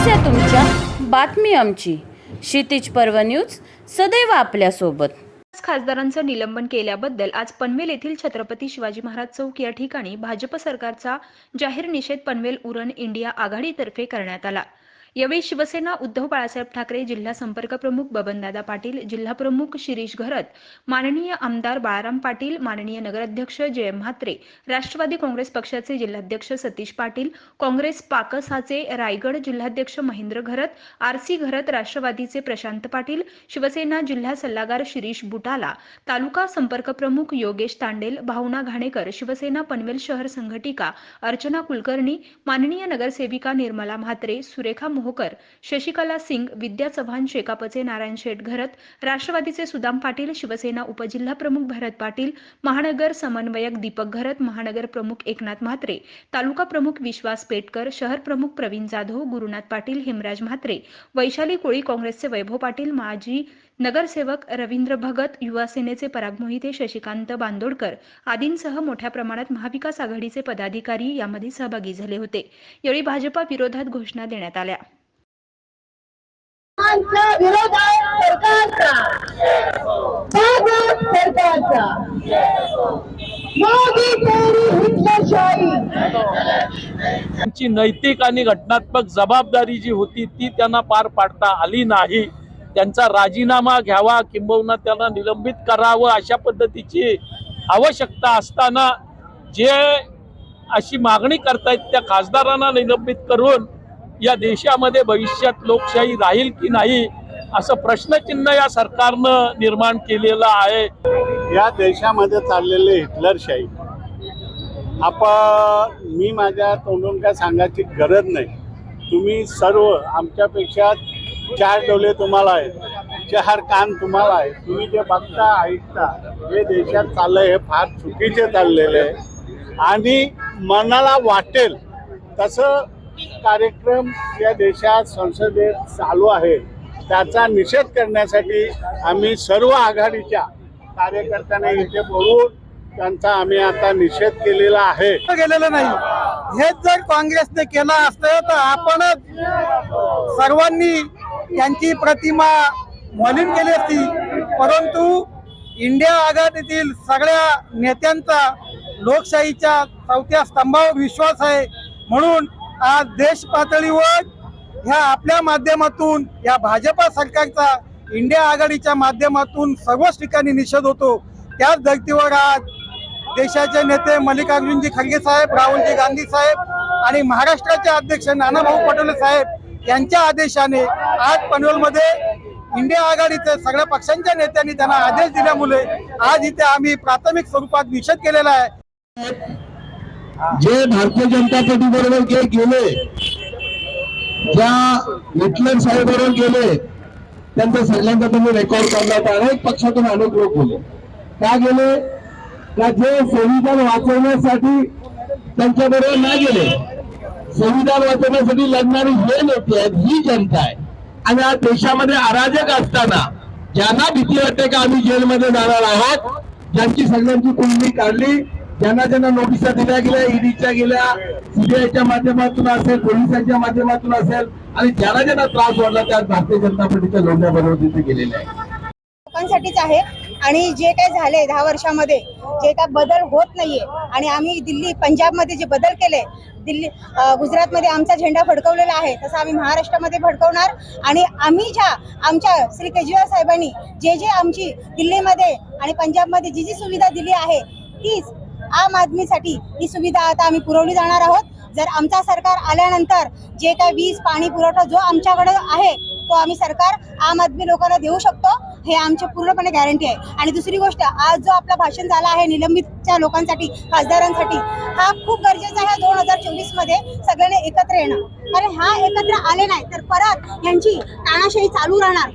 समस्या तुमच्या बातमी आमची. क्षितिज पर्व न्यूज सदैव आपल्यासोबत. खासदारांचं निलंबन केल्याबद्दल आज पनवेल येथील छत्रपती शिवाजी महाराज चौक या ठिकाणी भाजप सरकारचा जाहीर निषेध पनवेल उरण इंडिया आघाडीतर्फे करण्यात आला. यावेळी शिवसेना उद्धव बाळासाहेब ठाकरे जिल्हा संपर्क प्रमुख बबनदादा पाटील जिल्हा प्रमुख शिरीष घरत माननीय आमदार बाळाराम पाटील माननीय नगराध्यक्ष जय म्हात्रे राष्ट्रवादी काँग्रेस पक्षाचे जिल्हाध्यक्ष सतीश पाटील काँग्रेस पाकसाचे रायगड जिल्हाध्यक्ष महेंद्र घरत आरसी घरत राष्ट्रवादीचे प्रशांत पाटील शिवसेना जिल्हा सल्लागार शिरीष बुटाला तालुका संपर्क प्रमुख योगेश तांडेल भावना घाणेकर शिवसेना पनवेल शहर संघटिका अर्चना कुलकर्णी माननीय नगरसेविका निर्मला म्हात्रे सुरेखा मोहकर शशिकला सिंग विद्या चव्हाण शेकापचे नारायण शेठ घरत राष्ट्रवादीचे सुदाम पाटील शिवसेना उपजिल्हा प्रमुख भरत पाटील महानगर समन्वयक दीपक घरत महानगर प्रमुख एकनाथ म्हात्रे तालुका प्रमुख विश्वास पेटकर शहर प्रमुख प्रवीण जाधव गुरुनाथ पाटील हेमराज म्हात्रे वैशाली कोळी काँग्रेसचे वैभव पाटील माजी नगरसेवक रवींद्र भगत युवा सेनेचे पराग मोहिते शशिकांत बांदोडकर आदींसह मोठ्या प्रमाणात महाविकास आघाडीचे पदाधिकारी यामध्ये सहभागी झाले होते. यावेळी भाजपा विरोधात घोषणा देण्यात आल्या. आमचा विरोध आहे सरकारचा. भाजप सरकारचा. मोदी तेरी हिटलरशाही त्यांची नैतिक आणि घटनात्मक जबाबदारी जी होती ती त्यांना पार पाडता आली नाही. त्यांचा राजीनामा घ्यावा किंबहुना त्यांना निलंबित करावं अशा पद्धतीची आवश्यकता असताना जे अशी मागणी करतायत त्या खासदारांना निलंबित करून या देशामध्ये भविष्यात लोकशाही राहील की नाही असं प्रश्नचिन्ह या सरकारनं निर्माण केलेलं आहे. या देशामध्ये चाललेले हिटलरशाही आपण मी माझ्या तोंडून काय सांगायची गरज नाही. तुम्ही सर्व आमच्यापेक्षा चार डोले तुम्हाला आहेत. चार कान तुम्हाला आहेत. तुम्ही जे बघता ऐकता हे देशात चाललंय हे फार चुकीचे चाललेले आहे. आणि मनाला वाटेल तसं कार्यक्रम या देशात संसदेत चालू आहे. त्याचा निषेध करण्यासाठी आम्ही सर्व आघाडीच्या कार्यकर्त्यांना इथे बोलून त्यांचा आम्ही आता निषेध केलेला आहे. गेलेलं नाही. हेच जर काँग्रेसने केलं असतं तर आपणच सर्वांनी यांची प्रतिमा मलिन केली असती. परंतु इंडिया आघाडीतील सगळ्या नेत्यांचा लोकशाहीच्या चौथ्या स्तंभावर विश्वास आहे. म्हणून आज देश पातळीवर ह्या आपल्या माध्यमातून या भाजपा सरकारचा इंडिया आघाडीच्या माध्यमातून सर्वच ठिकाणी निषेध होतो. त्याच धर्तीवर आज देशाचे नेते मल्लिकार्जुनजी खरगे साहेब राहुलजी गांधी साहेब आणि महाराष्ट्राचे अध्यक्ष नानाभाऊ पटोले साहेब यांच्या आदेशाने आज पनवेलमध्ये इंडिया आघाडीचे सगळ्या पक्षांच्या नेत्यांनी त्यांना आदेश दिल्यामुळे आज इथे आम्ही प्राथमिक स्वरूपात निषेध केलेला आहे. जे भारतीय जनता पार्टी बरोबर जे गेले ज्या हिटलर साहेब बरोबर गेले त्यांचा सगळ्यांचा तुम्ही रेकॉर्ड काढला होता. अनेक पक्षातून अनेक लोक गेले. का गेले? का जे संविधान वाचवण्यासाठी त्यांच्या बरोबर नाही गेले? संविधान वाचवण्यासाठी लढणारी हे लोक आहेत ही जनता आहे. आणि आज देशामध्ये अराजक असताना ज्यांना भीती वाटते का आम्ही जेलमध्ये जाणार आहोत ज्यांची सगळ्यांची कुंडली काढली ज्यांना ज्यांना नोटिसा दिल्या गेल्या ईडीच्या गेल्या सीबीआयच्या माध्यमातून असेल पोलिसांच्या माध्यमातून असेल आणि ज्यांना ज्यांना त्रास वाढला त्या भारतीय जनता पार्टीच्या लोण्याबरोबर तिथे गेलेल्या आहे लोकांसाठीच आहे. आणि जे काय झाले दहा वर्षामध्ये जे काय बदल होत नाहीये. आणि आम्ही दिल्ली पंजाबमध्ये जे बदल केले दिल्ली गुजरातमध्ये आमचा झेंडा फडकवलेला आहे तसं आम्ही महाराष्ट्रामध्ये फडकवणार आणि आम्ही ज्या आमच्या श्री केजरीवाल साहेबांनी जे जे आमची दिल्लीमध्ये आणि पंजाबमध्ये जी जी सुविधा दिली आहे तीच आम आदमीसाठी ही सुविधा आता आम्ही पुरवली जाणार आहोत. जर आमचा सरकार आल्यानंतर जे काय वीज पाणी पुरवठा जो आमच्याकडे आहे तो आम्ही सरकार आम आदमी लोकांना देऊ शकतो. हे आमची पूर्णपणे गॅरंटी आहे. आणि दुसरी गोष्ट आज जो आपला भाषण झाला आहे निलंबितच्या लोकांसाठी खासदारांसाठी हा खूप गरजेचा आहे दोन हजार चोवीसमध्ये सगळ्यांनी एकत्र येणं. कारण हा एकत्र आले नाही तर परत यांची तानाशाही चालू राहणार.